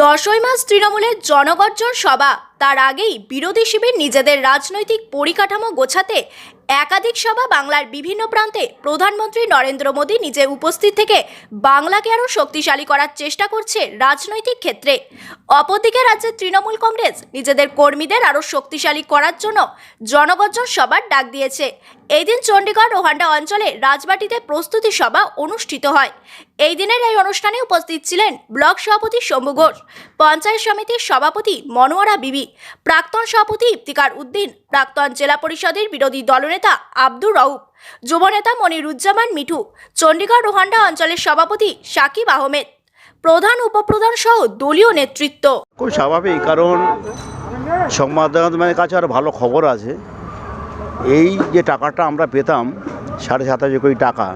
দশই মাস তৃণমূলের জনগর্জন সভা। তার আগেই বিরোধী শিবির নিজেদের রাজনৈতিক পরিকাঠামো গোছাতে একাধিক সভা বাংলার বিভিন্ন প্রান্তে প্রধানমন্ত্রী নরেন্দ্র মোদী নিজে উপস্থিত থেকে বাংলাকে আরও শক্তিশালী করার চেষ্টা করছে রাজনৈতিক ক্ষেত্রে। অপরদিকে রাজ্যের তৃণমূল কংগ্রেস নিজেদের কর্মীদের আরও শক্তিশালী করার জন্য জনগর্জন সভার ডাক দিয়েছে। এই দিন চণ্ডীগড় রোহান্ডা অঞ্চলে রাজবাটিতে প্রস্তুতি সভা অনুষ্ঠিত হয়। এই দিনের এই অনুষ্ঠানে উপস্থিত ছিলেন ব্লক সভাপতি শম্ভু ঘোষ, পঞ্চায়েত সমিতির সভাপতি মনোয়ারা বিবি, প্রাক্তন সভাপতি ইফতিকার উদ্দিন, প্রাক্তন জেলা পরিষদের বিরোধী দলনেতা আব্দুর রউফ যুবনেতা মনিরুজ্জামান মিঠু চণ্ডীগড় রোহান্ডা অঞ্চলের সভাপতি সাকিব আহমেদ, প্রধান উপপ্রধান সহ দলীয় নেতৃত্ব। খুব স্বাভাবিক, কারণ সংবাদ মাধ্যমের কাছে আর ভালো খবর আছে। এই যে টাকাটা আমরা পেতাম, সাড়ে সাতাশ কোটি টাকা,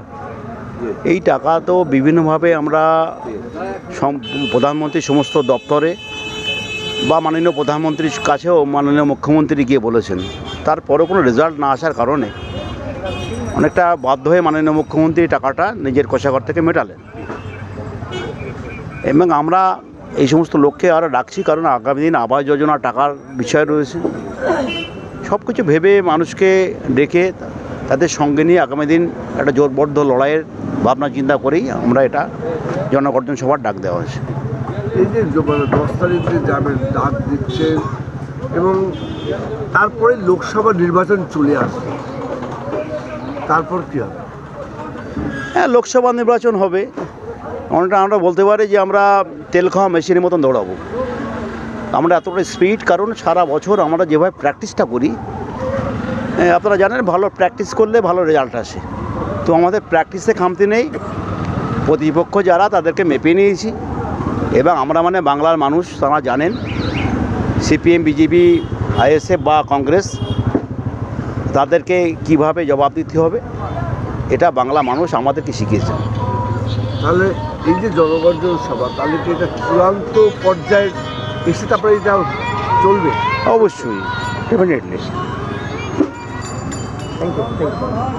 এই টাকা তো বিভিন্নভাবে আমরা প্রধানমন্ত্রী সমস্ত দপ্তরে বা মাননীয় প্রধানমন্ত্রীর কাছেও মাননীয় মুখ্যমন্ত্রী গিয়ে বলেছেন। তারপরেও কোনো রেজাল্ট না আসার কারণে অনেকটা বাধ্য হয়ে মাননীয় মুখ্যমন্ত্রী টাকাটা নিজের কোষাগার থেকে মেটালেন। এবং আমরা এই সমস্ত লোককে আরও ডাকছি কারণ আগামী দিন আবাস যোজনা টাকার বিষয় রয়েছে। সব কিছু ভেবে মানুষকে ডেকে তাদের সঙ্গে নিয়ে আগামী দিন একটা জোরবদ্ধ লড়াইয়ের ভাবনা চিন্তা করেই আমরা এটা জনগর্জন সভার ডাক দেওয়া হয়েছে। এই যে মানে দশ তারিখে যাবেন ডাক দিচ্ছেন এবং তারপরে লোকসভা নির্বাচন চলে আসবে। তারপর কি হবে? হ্যাঁ লোকসভা নির্বাচন হবে। অনেকটা আমরা বলতে পারি যে আমরা তেল খাওয়া মেশিনের মতন দৌড়াবো। আমরা এতটা স্পিড কারণ সারা বছর আমরা যেভাবে প্র্যাকটিসটা করি আপনারা জানেন ভালো প্র্যাকটিস করলে ভালো রেজাল্ট আসে। তো আমাদের প্র্যাকটিসে খামতি নেই। প্রতিপক্ষ যারা, তাদেরকে মেপে নিয়েছি। এবং আমরা মানে বাংলার মানুষ তারা জানেন সিপিএম বিজেপি আইএসএফ বা কংগ্রেস তাদেরকে কীভাবে জবাব দিতে হবে এটা বাংলা মানুষ আমাদেরকে শিখিয়েছে। তাহলে এই যে জনগর্জন সভা তাহলে কি এটা চূড়ান্ত পর্যায়ে এসে তারপরে এটা চলবে? অবশ্যই definitely thank you thank you